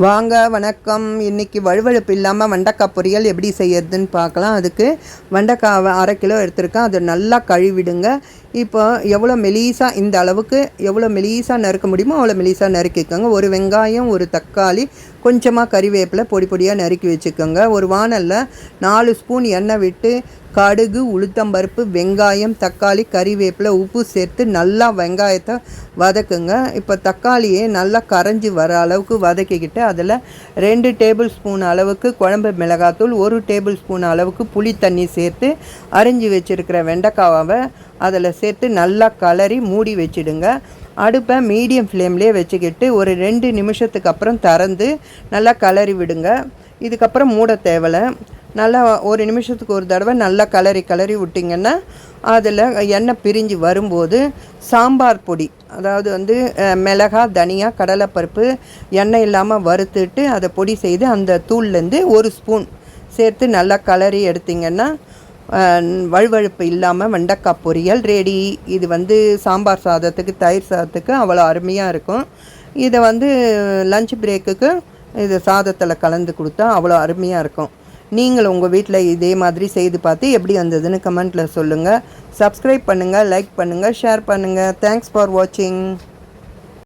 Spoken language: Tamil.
வாங்க வணக்கம். இன்னைக்கு வழுவழுப்பு இல்லாமல் வெண்டைக்காய் பொரியல் எப்படி செய்யறதுன்னு பார்க்கலாம். அதுக்கு வெண்டைக்காவை அரை கிலோ எடுத்திருக்கேன். அதை நல்லா கழுவிடுங்க. இப்போ எவ்வளோ மெலீஸாக இந்த அளவுக்கு எவ்வளோ மெலீஸாக நறுக்க முடியுமோ அவ்வளோ மெலீஸாக நறுக்கிக்கோங்க. ஒரு வெங்காயம் ஒரு தக்காளி கொஞ்சமாக கறிவேப்பிலை பொடி பொடியாக நறுக்கி வச்சுக்கோங்க. ஒரு வானலில் நாலு ஸ்பூன் எண்ணெய் விட்டு கடுகு உளுத்தம்பருப்பு வெங்காயம் தக்காளி கறிவேப்பிலை உப்பு சேர்த்து நல்லா வெங்காயத்தை வதக்குங்க. இப்போ தக்காளியே நல்லா கரைஞ்சி வர அளவுக்கு வதக்கிக்கிட்டு அதில் ரெண்டு டேபிள் ஸ்பூன் அளவுக்கு குழம்பு மிளகாத்தூள் ஒரு டேபிள் ஸ்பூன் அளவுக்கு புளி தண்ணி சேர்த்து அரிஞ்சு வச்சுருக்கிற வெண்டைக்காவை அதில் சேர்த்து நல்லா கலரி மூடி வச்சிடுங்க. அடுப்பை மீடியம் ஃப்ளேம்லேயே வச்சுக்கிட்டு ஒரு ரெண்டு நிமிஷத்துக்கு அப்புறம் திறந்து நல்லா கலரி விடுங்க. இதுக்கப்புறம் மூட தேவலை. நல்லா ஒரு நிமிஷத்துக்கு ஒரு தடவை நல்லா கலரி கலரி விட்டிங்கன்னா அதில் எண்ணெய் பிரிஞ்சு வரும்போது சாம்பார் பொடி அதாவது வந்து மிளகா தனியா கடலைப்பருப்பு எண்ணெய் இல்லாமல் வறுத்துட்டு அதை பொடி செய்து அந்த தூள்லேருந்து ஒரு ஸ்பூன் சேர்த்து நல்லா கலரி எடுத்திங்கன்னா வழுவழுப்பு இல்லாமல் வெண்டைக்காய் பொரியல் ரெடி. இது வந்து சாம்பார் சாதத்துக்கு தயிர் சாதத்துக்கு அவ்வளோ அருமையாக இருக்கும். இதை வந்து லஞ்ச் பிரேக்குக்கு இது சாதத்தில் கலந்து கொடுத்தா அவ்வளோ அருமையாக இருக்கும். நீங்கள் உங்கள் வீட்டில் இதே மாதிரி செய்து பார்த்து எப்படி வந்ததுன்னு கமெண்ட்டில் சொல்லுங்கள் சப்ஸ்கிரைப் பண்ணுங்கள் லைக் பண்ணுங்கள் ஷேர் பண்ணுங்கள் தேங்க்ஸ் ஃபார் வாட்சிங்